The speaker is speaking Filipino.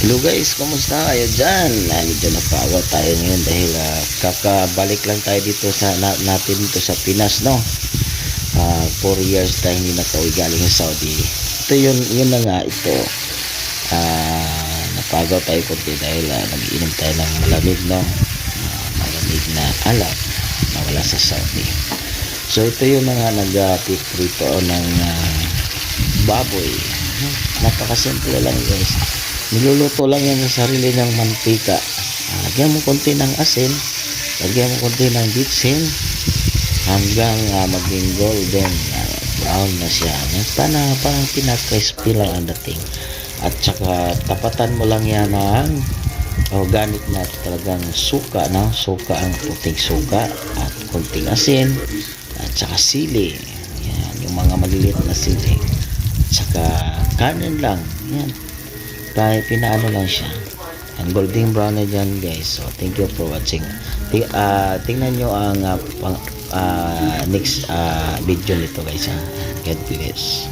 Hello guys, kumusta kayo dyan? Ah, medyo napagod tayo ngayon dahil ah, kakabalik lang tayo dito sa na, natin dito sa Pinas, no? Ah, four years tayo hindi nakauwi galing sa Saudi. Ito yun, yun na nga ito. Ah, napagod tayo konti dahil ah, nag-inom tayo ng malamig, no? Ah, malamig na alak na wala sa Saudi. So ito yung mga nag-prito ng ah, baboy. Napakasimple lang guys. Niluluto lang yan sa sarili ng mantika. Ah, Lagyan mo konti ng asin. Lagyan mo konti ng bitsin. Hanggang ah, maging golden ah, brown na siya. Basta na parang pinaka-crispy lang ang dating. At saka tapatan mo lang yan ng organic na talagang suka. No? Suka ang puting suka. At konting asin. At saka sili. Yan, yung mga maliliit na sili. At saka kanin lang. Yan tayo pinaano lang siya. And golden brown na dyan guys. So thank you for watching. Ting, ah, tingnan nyo ang pang, ah, next ah, video nito guys God bless